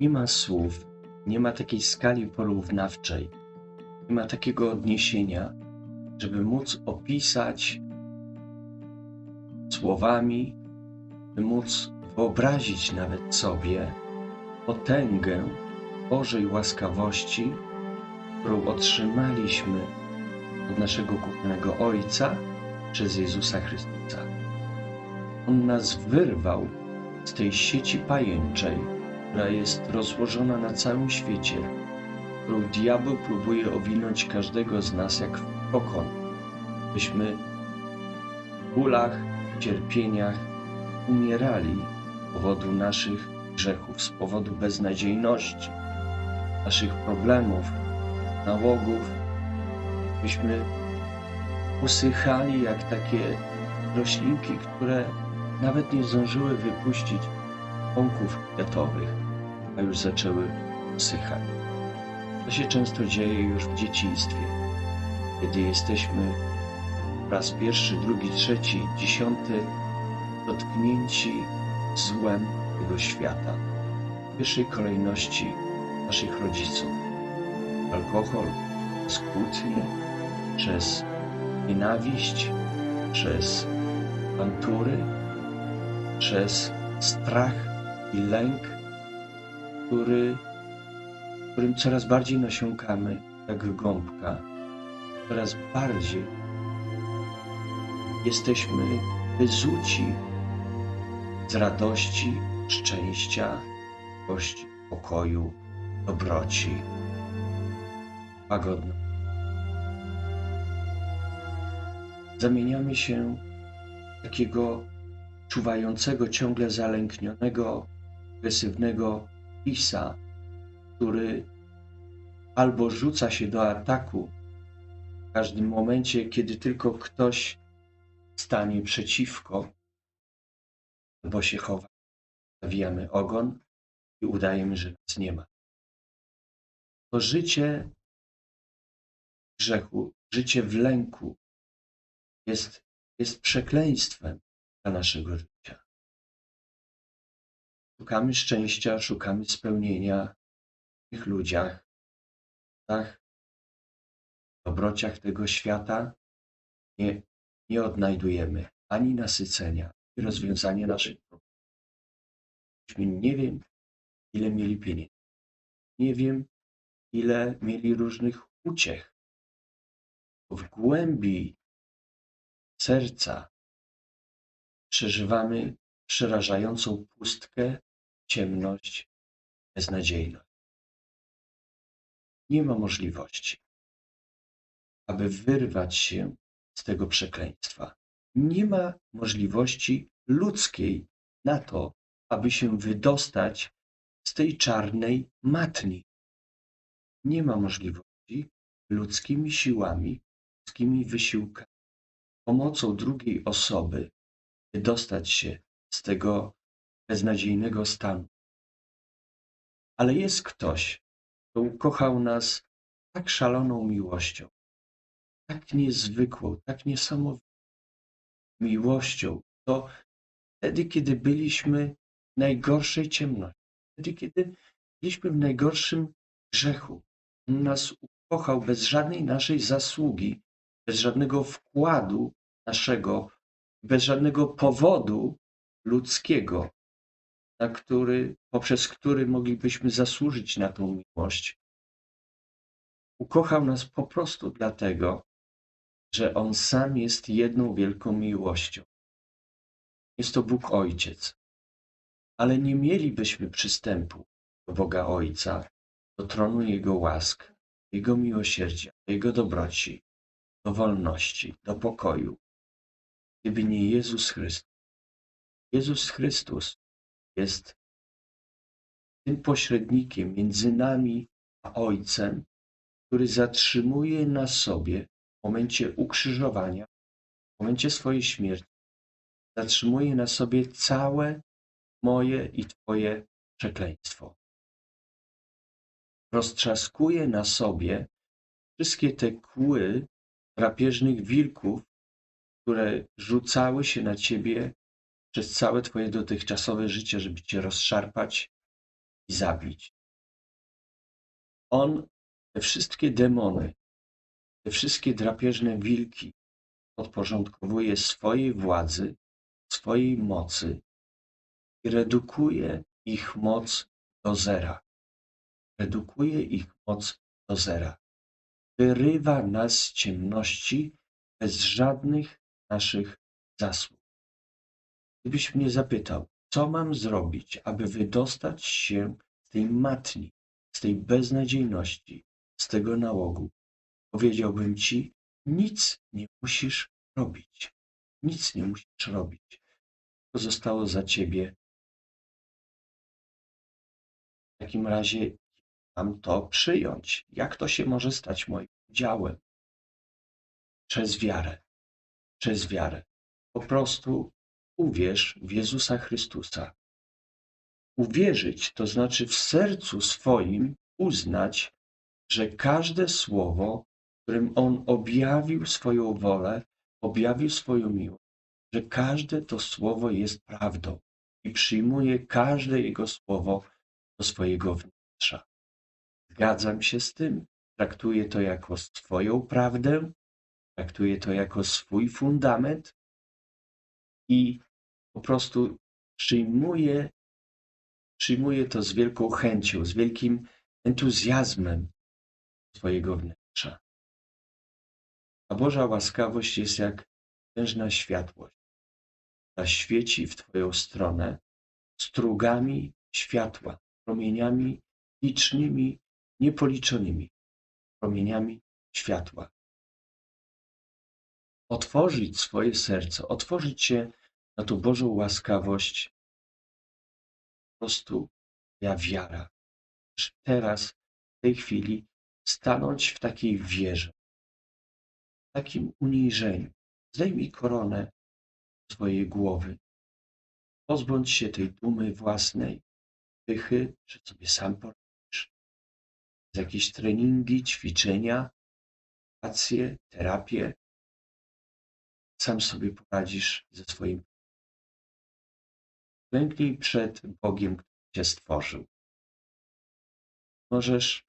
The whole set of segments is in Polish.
Nie ma słów, nie ma takiej skali porównawczej, nie ma takiego odniesienia, żeby móc opisać słowami, by móc wyobrazić nawet sobie potęgę Bożej łaskawości, którą otrzymaliśmy od naszego kochanego Ojca przez Jezusa Chrystusa. On nas wyrwał z tej sieci pajęczej, która jest rozłożona na całym świecie, którą diabeł próbuje owinąć każdego z nas jak w kokon, byśmy w bólach, cierpieniach umierali z powodu naszych grzechów, z powodu beznadziejności, naszych problemów, nałogów, byśmy usychali jak takie roślinki, które nawet nie zdążyły wypuścić pąków kwiatowych, a już zaczęły usychać. To się często dzieje już w dzieciństwie, kiedy jesteśmy po raz pierwszy, drugi, trzeci, dziesiąty dotknięci złem tego świata. W pierwszej kolejności naszych rodziców. Alkohol, skłótnie, przez nienawiść, przez awantury, przez strach i lęk, który, którym coraz bardziej nasiąkamy jak gąbka, coraz bardziej jesteśmy wyzuci z radości, szczęścia, miłości, pokoju, dobroci, łagodności. Zamieniamy się w takiego czuwającego, ciągle zalęknionego, agresywnego pisa, który albo rzuca się do ataku w każdym momencie, kiedy tylko ktoś stanie przeciwko, albo się chowa. Zawijamy ogon i udajemy, że nas nie ma. To życie grzechu, życie w lęku jest, jest przekleństwem dla naszego życia. Szukamy szczęścia, szukamy spełnienia w tych ludziach, tak, dobrociach tego świata. Nie, nie odnajdujemy ani nasycenia, ani rozwiązania naszych problemów. Nie wiem, ile mieli pieniędzy. Nie wiem, ile mieli różnych uciech. W głębi serca przeżywamy przerażającą pustkę, ciemność, beznadziejność. Nie ma możliwości, aby wyrwać się z tego przekleństwa. Nie ma możliwości ludzkiej na to, aby się wydostać z tej czarnej matni. Nie ma możliwości ludzkimi siłami, ludzkimi wysiłkami, pomocą drugiej osoby wydostać się z tego beznadziejnego stanu. Ale jest ktoś, kto ukochał nas tak szaloną miłością, tak niezwykłą, tak niesamowitą miłością, to wtedy, kiedy byliśmy w najgorszej ciemności, wtedy, kiedy byliśmy w najgorszym grzechu, On nas ukochał bez żadnej naszej zasługi, bez żadnego wkładu naszego, bez żadnego powodu ludzkiego, który, poprzez który moglibyśmy zasłużyć na tą miłość. Ukochał nas po prostu dlatego, że On sam jest jedną wielką miłością. Jest to Bóg Ojciec. Ale nie mielibyśmy przystępu do Boga Ojca, do tronu Jego łask, Jego miłosierdzia, Jego dobroci, do wolności, do pokoju, gdyby nie Jezus Chrystus. Jezus Chrystus jest tym pośrednikiem między nami a Ojcem, który zatrzymuje na sobie w momencie ukrzyżowania, w momencie swojej śmierci, zatrzymuje na sobie całe moje i Twoje przekleństwo. Roztrzaskuje na sobie wszystkie te kły drapieżnych wilków, które rzucały się na Ciebie przez całe Twoje dotychczasowe życie, żeby Cię rozszarpać i zabić. On te wszystkie demony, te wszystkie drapieżne wilki podporządkowuje swojej władzy, swojej mocy i redukuje ich moc do zera. Redukuje ich moc do zera. Wyrywa nas z ciemności bez żadnych naszych zasług. Gdybyś mnie zapytał, co mam zrobić, aby wydostać się z tej matni, z tej beznadziejności, z tego nałogu, powiedziałbym ci, nic nie musisz robić. Nic nie musisz robić. To zostało za ciebie. W takim razie mam to przyjąć. Jak to się może stać moim udziałem? Przez wiarę. Przez wiarę. Po prostu uwierz w Jezusa Chrystusa. Uwierzyć to znaczy w sercu swoim uznać, że każde słowo, którym On objawił swoją wolę, objawił swoją miłość, że każde to słowo jest prawdą i przyjmuje każde Jego słowo do swojego wnętrza. Zgadzam się z tym, traktuję to jako swoją prawdę, traktuję to jako swój fundament i po prostu przyjmuję, przyjmuję to z wielką chęcią, z wielkim entuzjazmem swojego wnętrza. A Boża łaskawość jest jak tężna światłość, która świeci w Twoją stronę strugami światła, promieniami licznymi, niepoliczonymi promieniami światła. Otworzyć swoje serce, otworzyć się na tą Bożą łaskawość, po prostu ja wiara. Teraz, w tej chwili, stanąć w takiej wierze, w takim uniżeniu. Zdejmij koronę swojej głowy. Pozbądź się tej dumy własnej, pychy, że sobie sam poradzisz. Z jakieś treningi, ćwiczenia, akcje, terapię. Sam sobie poradzisz ze swoim. Klęknij przed Bogiem, który cię stworzył. Możesz,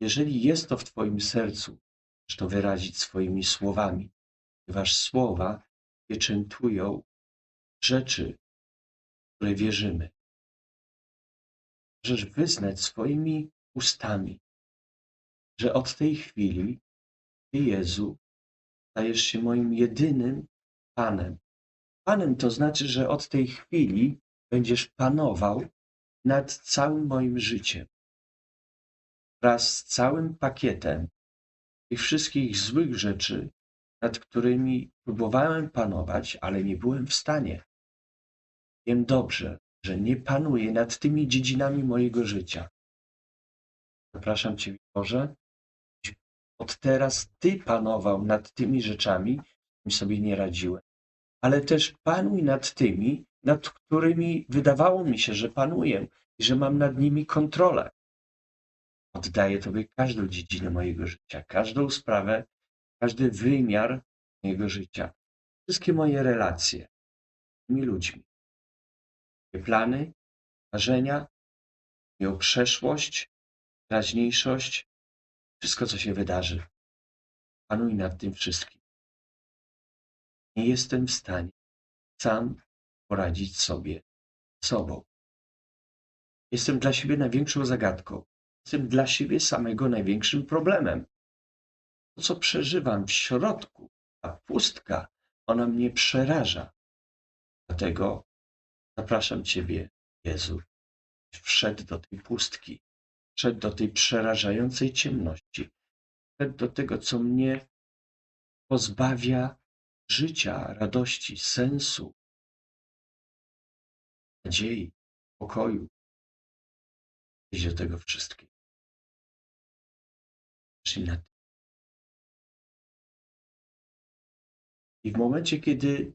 jeżeli jest to w Twoim sercu, to wyrazić swoimi słowami, ponieważ słowa pieczętują rzeczy, w które wierzymy. Możesz wyznać swoimi ustami, że od tej chwili Ty, Jezu, stajesz się moim jedynym Panem. Panem to znaczy, że od tej chwili będziesz panował nad całym moim życiem. Wraz z całym pakietem tych wszystkich złych rzeczy, nad którymi próbowałem panować, ale nie byłem w stanie. Wiem dobrze, że nie panuję nad tymi dziedzinami mojego życia. Zapraszam Cię, Boże, od teraz Ty panował nad tymi rzeczami, którymi sobie nie radziłem, ale też panuj nad tymi, nad którymi wydawało mi się, że panuję i że mam nad nimi kontrolę. Oddaję Tobie każdą dziedzinę mojego życia, każdą sprawę, każdy wymiar mojego życia, wszystkie moje relacje z tymi ludźmi, moje plany, marzenia, moją przeszłość, teraźniejszość, wszystko, co się wydarzy. Panuj nad tym wszystkim. Nie jestem w stanie sam poradzić sobie sobą. Jestem dla siebie największą zagadką. Jestem dla siebie samego największym problemem. To, co przeżywam w środku, ta pustka, ona mnie przeraża. Dlatego zapraszam Ciebie, Jezu, wszedł do tej pustki, wszedł do tej przerażającej ciemności, wszedł do tego, co mnie pozbawia życia, radości, sensu, nadziei, pokoju. Idź do tego wszystkiego. Zacznij na. I w momencie, kiedy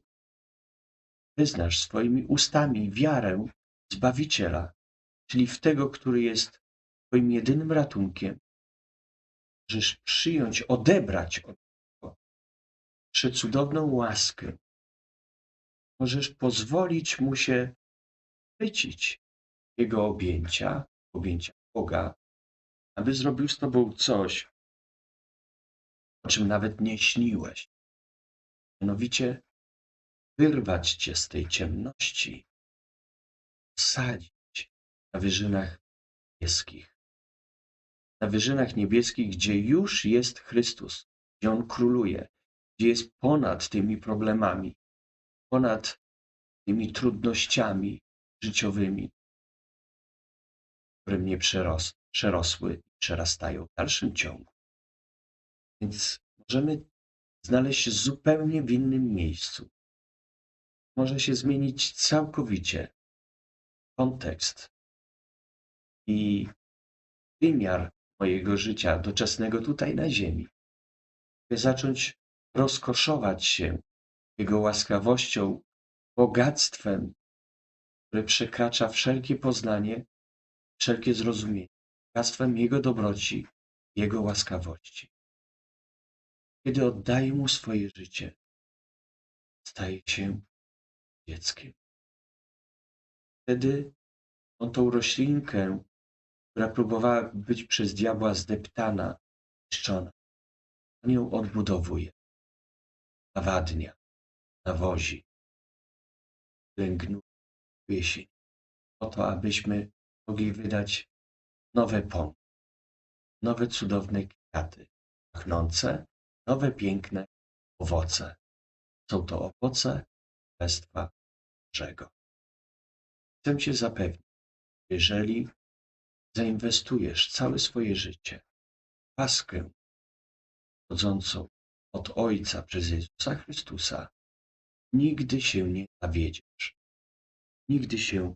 wyznasz swoimi ustami wiarę Zbawiciela, czyli w tego, który jest Twoim jedynym ratunkiem, możesz przyjąć, odebrać od przecudowną łaskę. Możesz pozwolić Mu się chwycić Jego objęcia, objęcia Boga, aby zrobił z tobą coś, o czym nawet nie śniłeś. Mianowicie wyrwać cię z tej ciemności, sadzić na wyżynach niebieskich. Na wyżynach niebieskich, gdzie już jest Chrystus, gdzie On króluje, gdzie jest ponad tymi problemami, ponad tymi trudnościami życiowymi, które mnie przeros przerosły i przerastają w dalszym ciągu. Więc możemy znaleźć się zupełnie w innym miejscu. Może się zmienić całkowicie kontekst i wymiar mojego życia doczesnego tutaj na ziemi. By zacząć rozkoszować się Jego łaskawością, bogactwem, które przekracza wszelkie poznanie, wszelkie zrozumienie, bogactwem Jego dobroci, Jego łaskawości. Kiedy oddaję Mu swoje życie, staję się dzieckiem. Wtedy on tą roślinkę, która próbowała być przez diabła zdeptana, niszczona, on ją odbudowuje, nawadnia, nawozi, pielęgnuje się po to, abyśmy mogli wydać nowe pomysły, nowe cudowne kwiaty, pachnące, nowe piękne owoce. Są to owoce Królestwa Bożego. Chcę Cię zapewnić, jeżeli zainwestujesz całe swoje życie w łaskę chodzącą od Ojca przez Jezusa Chrystusa, nigdy się nie zawiedziesz. Nigdy się.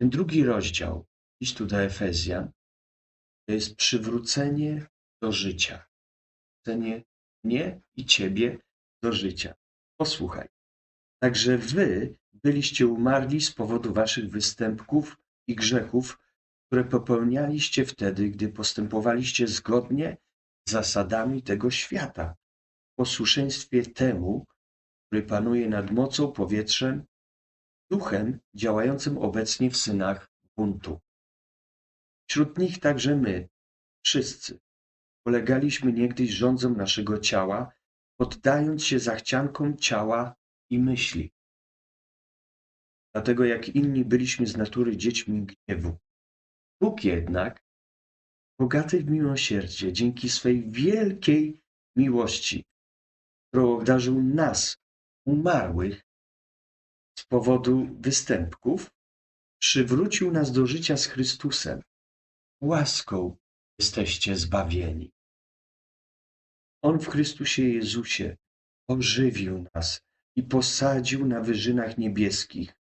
Ten drugi rozdział listu do Efezjan to jest przywrócenie do życia. Przywrócenie mnie i Ciebie do życia. Posłuchaj. Także wy byliście umarli z powodu waszych występków i grzechów, które popełnialiście wtedy, gdy postępowaliście zgodnie z zasadami tego świata, w posłuszeństwie temu, który panuje nad mocą powietrzem, duchem działającym obecnie w synach buntu. Wśród nich także my, wszyscy, polegaliśmy niegdyś rządzom naszego ciała, poddając się zachciankom ciała i myśli. Dlatego jak inni byliśmy z natury dziećmi gniewu. Bóg jednak, bogaty w miłosierdzie, dzięki swej wielkiej miłości, którą obdarzył nas, umarłych, z powodu występków, przywrócił nas do życia z Chrystusem. Łaską jesteście zbawieni. On w Chrystusie Jezusie ożywił nas i posadził na wyżynach niebieskich,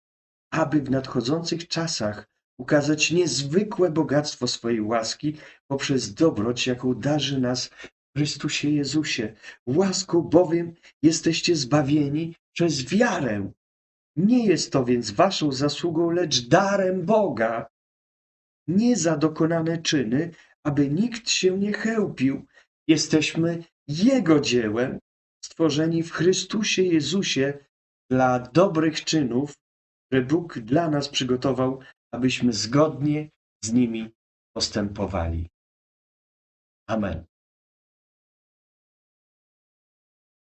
aby w nadchodzących czasach ukazać niezwykłe bogactwo swojej łaski poprzez dobroć, jaką darzy nas Chrystusie Jezusie. Łaską bowiem jesteście zbawieni przez wiarę. Nie jest to więc waszą zasługą, lecz darem Boga. Nie za dokonane czyny, aby nikt się nie chełpił. Jesteśmy Jego dziełem, stworzeni w Chrystusie Jezusie dla dobrych czynów, które Bóg dla nas przygotował, abyśmy zgodnie z nimi postępowali. Amen.